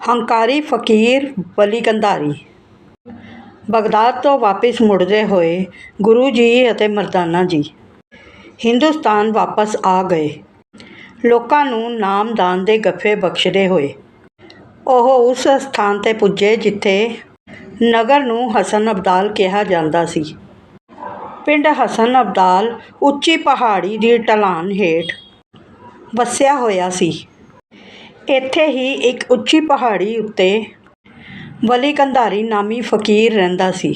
ਹੰਕਾਰੀ ਫਕੀਰ ਵਲੀ ਕੰਧਾਰੀ ਬਗਦਾਦ ਤੋਂ ਵਾਪਿਸ ਮੁੜਦੇ ਹੋਏ ਗੁਰੂ ਜੀ ਅਤੇ ਮਰਦਾਨਾ ਜੀ ਹਿੰਦੁਸਤਾਨ ਵਾਪਸ ਆ ਗਏ। ਲੋਕਾਂ ਨੂੰ ਨਾਮਦਾਨ ਦੇ ਗੱਫੇ ਬਖਸ਼ਦੇ ਹੋਏ ਉਹ ਉਸ ਸਥਾਨ 'ਤੇ ਪੁੱਜੇ ਜਿੱਥੇ ਨਗਰ ਨੂੰ ਹਸਨ ਅਬਦਾਲ ਕਿਹਾ ਜਾਂਦਾ ਸੀ। ਪਿੰਡ ਹਸਨ ਅਬਦਾਲ ਉੱਚੀ ਪਹਾੜੀ ਦੀ ਢਲਾਨ ਹੇਠ ਵਸਿਆ ਹੋਇਆ ਸੀ। ਇੱਥੇ ਹੀ ਇੱਕ ਉੱਚੀ ਪਹਾੜੀ ਉੱਤੇ ਵਲੀ ਕੰਧਾਰੀ ਨਾਮੀ ਫਕੀਰ ਰਹਿੰਦਾ ਸੀ,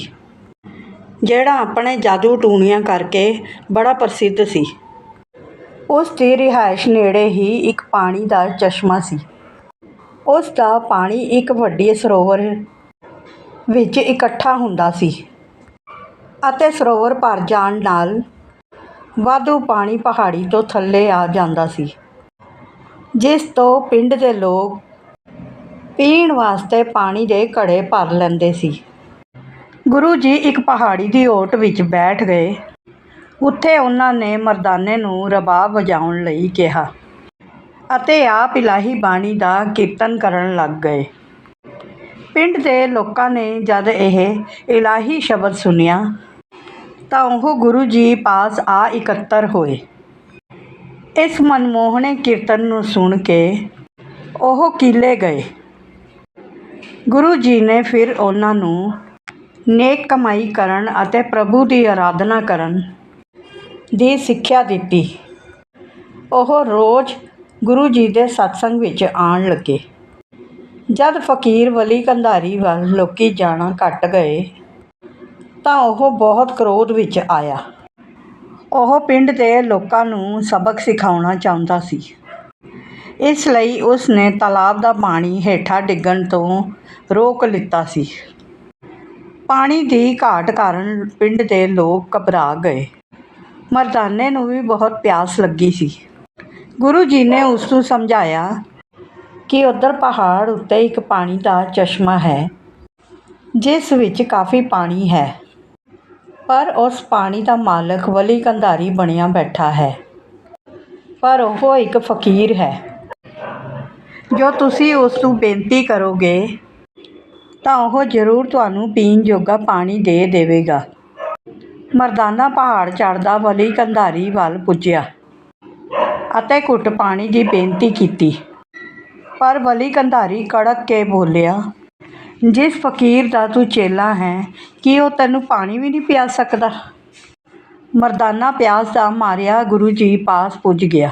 ਜਿਹੜਾ ਆਪਣੇ ਜਾਦੂ ਟੂਣੀਆਂ ਕਰਕੇ ਬੜਾ ਪ੍ਰਸਿੱਧ ਸੀ। ਉਸ ਦੀ ਰਿਹਾਇਸ਼ ਨੇੜੇ ਹੀ ਇੱਕ ਪਾਣੀ ਦਾ ਚਸ਼ਮਾ ਸੀ। ਉਸ ਦਾ ਪਾਣੀ ਇੱਕ ਵੱਡੇ ਸਰੋਵਰ ਵਿੱਚ ਇਕੱਠਾ ਹੁੰਦਾ ਸੀ ਅਤੇ ਸਰੋਵਰ ਭਰ ਜਾਣ ਨਾਲ ਵਾਧੂ ਪਾਣੀ ਪਹਾੜੀ ਤੋਂ ਥੱਲੇ ਆ ਜਾਂਦਾ ਸੀ। ਜਿਸ ਤੋਂ ਪਿੰਡ ਦੇ ਲੋਕ ਪੀਣ ਵਾਸਤੇ ਪਾਣੀ ਦੇ ਘੜੇ ਭਰ ਲੈਂਦੇ ਸੀ। ਗੁਰੂ ਜੀ ਇੱਕ ਪਹਾੜੀ ਦੀ ਓਟ ਵਿੱਚ ਬੈਠ ਗਏ। ਉੱਥੇ ਉਹਨਾਂ ਨੇ ਮਰਦਾਨੇ ਨੂੰ ਰਬਾਬ ਵਜਾਉਣ ਲਈ ਕਿਹਾ ਅਤੇ ਆਪ ਇਲਾਹੀ ਬਾਣੀ ਦਾ ਕੀਰਤਨ ਕਰਨ ਲੱਗ ਗਏ। ਪਿੰਡ ਦੇ ਲੋਕਾਂ ਨੇ ਜਦ ਇਹ ਇਲਾਹੀ ਸ਼ਬਦ ਸੁਨਿਆ ਤਾਂ ਉਹ ਗੁਰੂ ਜੀ ਪਾਸ ਆ ਇਕੱਤਰ ਹੋਏ। ਇਸ ਮਨਮੋਹਣੇ ਕੀਰਤਨ ਨੂੰ ਸੁਣ ਕੇ ਉਹ ਕੀਲੇ ਗਏ। ਗੁਰੂ ਜੀ ਨੇ ਫਿਰ ਉਹਨਾਂ ਨੂੰ ਨੇਕ ਕਮਾਈ ਕਰਨ ਅਤੇ ਪ੍ਰਭੂ ਦੀ ਆਰਾਧਨਾ ਕਰਨ ਦੀ ਸਿੱਖਿਆ ਦਿੱਤੀ। ਉਹ ਰੋਜ਼ ਗੁਰੂ ਜੀ ਦੇ ਸਤਸੰਗ ਵਿੱਚ ਆਉਣ ਲੱਗੇ। ਜਦ ਫਕੀਰ ਵਲੀ ਕੰਧਾਰੀ ਵੱਲ ਲੋਕੀ ਜਾਣਾ ਘਟ ਗਏ ਤਾਂ ਉਹ ਬਹੁਤ ਕ੍ਰੋਧ ਵਿੱਚ ਆਇਆ। ਉਹ ਪਿੰਡ ਦੇ ਲੋਕਾਂ ਨੂੰ ਸਬਕ ਸਿਖਾਉਣਾ ਚਾਹੁੰਦਾ ਸੀ। ਇਸ ਲਈ ਉਸ ਨੇ ਤਾਲਾਬ ਦਾ ਪਾਣੀ ਹੇਠਾਂ ਡਿੱਗਣ ਤੋਂ ਰੋਕ ਲਿੱਤਾ ਸੀ। ਪਾਣੀ ਦੀ ਘਾਟ ਕਾਰਨ ਪਿੰਡ ਦੇ ਲੋਕ ਘਬਰਾ ਗਏ। ਮਰਦਾਨੇ ਨੂੰ ਵੀ ਬਹੁਤ ਪਿਆਸ ਲੱਗੀ ਸੀ। ਗੁਰੂ ਜੀ ਨੇ ਉਸ ਨੂੰ ਸਮਝਾਇਆ ਕਿ ਉਧਰ ਪਹਾੜ ਉੱਤੇ ਇੱਕ ਪਾਣੀ ਦਾ ਚਸ਼ਮਾ ਹੈ, ਜਿਸ ਵਿੱਚ ਕਾਫੀ ਪਾਣੀ ਹੈ। ਪਰ ਉਸ ਪਾਣੀ ਦਾ ਮਾਲਕ ਵਲੀ ਕੰਧਾਰੀ ਬਣਿਆ ਬੈਠਾ ਹੈ। ਪਰ ਉਹ ਇੱਕ ਫਕੀਰ ਹੈ। ਜੋ ਤੁਸੀਂ ਉਸ ਨੂੰ ਬੇਨਤੀ ਕਰੋਗੇ, ਤਾਂ ਉਹ ਜ਼ਰੂਰ ਤੁਹਾਨੂੰ ਪੀਣ ਜੋਗਾ ਪਾਣੀ ਦੇ ਦੇਵੇਗਾ। ਮਰਦਾਨਾ ਪਹਾੜ ਚੜ੍ਹਦਾ ਵਲੀ ਕੰਧਾਰੀ ਵੱਲ ਪੁੱਜਿਆ ਅਤੇ ਘੁੱਟ ਪਾਣੀ ਦੀ ਬੇਨਤੀ ਕੀਤੀ। ਪਰ ਵਲੀ ਕੰਧਾਰੀ ਕੜਕ ਕੇ ਬੋਲਿਆ ਜਿਸ ਫਕੀਰ ਦਾ ਤੂੰ ਚੇਲਾ ਹੈ, ਕੀ ਉਹ ਤੈਨੂੰ ਪਾਣੀ ਵੀ ਨਹੀਂ ਪਿਆ ਸਕਦਾ? ਮਰਦਾਨਾ ਪਿਆਸ ਦਾ ਮਾਰਿਆ ਗੁਰੂ ਜੀ ਪਾਸ ਪੁੱਜ ਗਿਆ।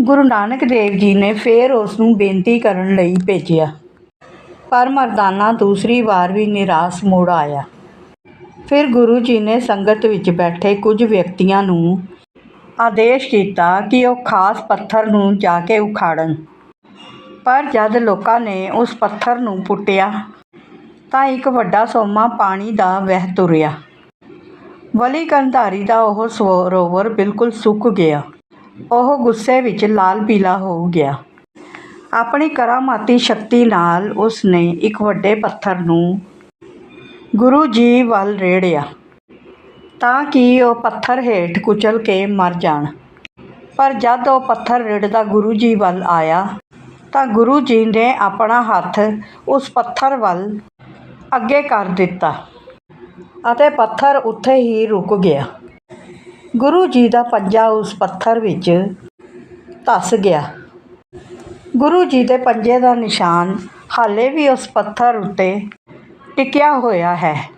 ਗੁਰੂ ਨਾਨਕ ਦੇਵ ਜੀ ਨੇ ਫੇਰ ਉਸ ਨੂੰ ਬੇਨਤੀ ਕਰਨ ਲਈ ਭੇਜਿਆ। ਪਰ ਮਰਦਾਨਾ ਦੂਸਰੀ ਵਾਰ ਵੀ ਨਿਰਾਸ਼ ਮੋੜ ਆਇਆ। ਫਿਰ ਗੁਰੂ ਜੀ ਨੇ ਸੰਗਤ ਵਿੱਚ ਬੈਠੇ ਕੁਝ ਵਿਅਕਤੀਆਂ ਨੂੰ ਆਦੇਸ਼ ਕੀਤਾ ਕਿ ਉਹ ਖਾਸ ਪੱਥਰ ਨੂੰ ਜਾ ਕੇ ਉਖਾੜਨ। ਪਰ ਜਦ ਲੋਕਾਂ ਨੇ ਉਸ ਪੱਥਰ ਨੂੰ ਪੁੱਟਿਆ, ਤਾਂ ਇੱਕ ਵੱਡਾ ਸੋਮਾ ਪਾਣੀ ਦਾ ਵਹਿ ਤੁਰਿਆ। ਵਲੀ ਕੰਧਾਰੀ ਦਾ ਉਹ ਸਰੋਵਰ ਬਿਲਕੁਲ ਸੁੱਕ ਗਿਆ। ਉਹ ਗੁੱਸੇ ਵਿੱਚ ਲਾਲ ਪੀਲਾ ਹੋ ਗਿਆ। ਆਪਣੀ ਕਰਾਮਾਤੀ ਸ਼ਕਤੀ ਨਾਲ ਉਸ ਨੇ ਇੱਕ ਵੱਡੇ ਪੱਥਰ ਨੂੰ ਗੁਰੂ ਜੀ ਵੱਲ ਰੇੜਿਆ, ਤਾਂ ਕਿ ਉਹ ਪੱਥਰ ਹੇਠ ਕੁਚਲ ਕੇ ਮਰ ਜਾਣ। ਪਰ ਜਦ ਉਹ ਪੱਥਰ ਰੇੜਦਾ ਗੁਰੂ ਜੀ ਵੱਲ ਆਇਆ ਤਾਂ ਗੁਰੂ ਜੀ ਨੇ ਆਪਣਾ ਹੱਥ ਉਸ ਪੱਥਰ ਵੱਲ ਅੱਗੇ ਕਰ ਦਿੱਤਾ ਅਤੇ ਪੱਥਰ ਉੱਥੇ ਹੀ ਰੁਕ ਗਿਆ। ਗੁਰੂ ਜੀ ਦਾ ਪੰਜਾ ਉਸ ਪੱਥਰ ਵਿੱਚ ਧਸ ਗਿਆ। ਗੁਰੂ ਜੀ ਦੇ ਪੰਜੇ ਦਾ ਨਿਸ਼ਾਨ ਹਾਲੇ ਵੀ ਉਸ ਪੱਥਰ ਉੱਤੇ ਟਿਕਿਆ ਹੋਇਆ ਹੈ।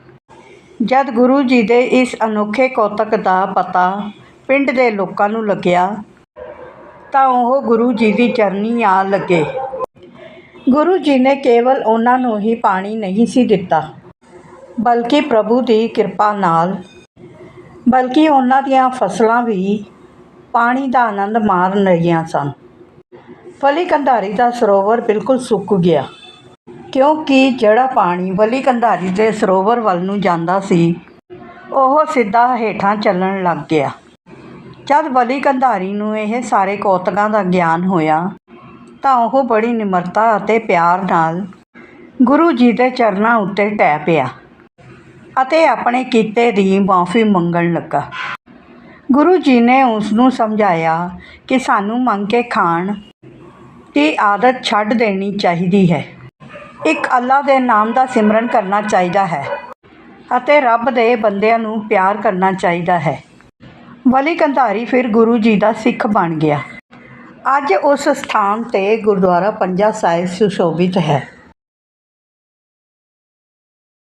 ਜਦ ਗੁਰੂ ਜੀ ਦੇ ਇਸ ਅਨੋਖੇ ਕੌਤਕ ਦਾ ਪਤਾ ਪਿੰਡ ਦੇ ਲੋਕਾਂ ਨੂੰ ਲੱਗਿਆ ਤਾਂ ਉਹ ਗੁਰੂ ਜੀ ਦੀ ਚਰਨੀ ਆ ਲੱਗੇ। ਗੁਰੂ ਜੀ ਨੇ ਕੇਵਲ ਉਹਨਾਂ ਨੂੰ ਹੀ ਪਾਣੀ ਨਹੀਂ ਸੀ ਦਿੱਤਾ, ਬਲਕਿ ਪ੍ਰਭੂ ਦੀ ਕਿਰਪਾ ਨਾਲ। ਬਲਕਿ ਉਹਨਾਂ ਦੀਆਂ ਫਸਲਾਂ ਵੀ ਪਾਣੀ ਦਾ ਆਨੰਦ ਮਾਣ ਰਹੀਆਂ ਸਨ। ਫਲੀ ਕੰਧਾਰੀ ਦਾ ਸਰੋਵਰ ਬਿਲਕੁਲ ਸੁੱਕ ਗਿਆ, ਕਿਉਂਕਿ ਜਿਹੜਾ ਪਾਣੀ ਵਲੀ ਕੰਧਾਰੀ ਦੇ ਸਰੋਵਰ ਵੱਲ ਨੂੰ ਜਾਂਦਾ ਸੀ, ਉਹ ਸਿੱਧਾ ਹੇਠਾਂ ਚੱਲਣ ਲੱਗ ਗਿਆ। ਜਦ ਵਲੀ ਕੰਧਾਰੀ ਨੂੰ ਇਹ ਸਾਰੇ ਕੌਤਕਾਂ ਦਾ ਗਿਆਨ ਹੋਇਆ, ਤਾਂ ਉਹ ਬੜੀ ਨਿਮਰਤਾ ਅਤੇ ਪਿਆਰ ਨਾਲ ਗੁਰੂ ਜੀ ਦੇ ਚਰਨਾਂ ਉੱਤੇ ਟੈ ਪਿਆ ਅਤੇ ਆਪਣੇ ਕੀਤੇ ਦੀ ਮਾਫੀ ਮੰਗਣ ਲੱਗਾ। ਗੁਰੂ ਜੀ ਨੇ ਉਸ ਨੂੰ ਸਮਝਾਇਆ ਕਿ ਸਾਨੂੰ ਮੰਗ ਕੇ ਖਾਣ ਦੀ ਆਦਤ ਛੱਡ ਦੇਣੀ ਚਾਹੀਦੀ ਹੈ। ਇੱਕ ਅੱਲਾ ਦੇ ਨਾਮ ਦਾ ਸਿਮਰਨ ਕਰਨਾ ਚਾਹੀਦਾ ਹੈ ਅਤੇ ਰੱਬ ਦੇ ਬੰਦਿਆਂ ਨੂੰ ਪਿਆਰ ਕਰਨਾ ਚਾਹੀਦਾ ਹੈ। ਬਲੀ ਕੰਧਾਰੀ ਫਿਰ ਗੁਰੂ ਜੀ ਦਾ ਸਿੱਖ ਬਣ ਗਿਆ। ਅੱਜ ਉਸ ਸਥਾਨ 'ਤੇ ਗੁਰਦੁਆਰਾ ਪੰਜਾ ਸਾਹਿਬ ਸੁਸ਼ੋਭਿਤ ਹੈ।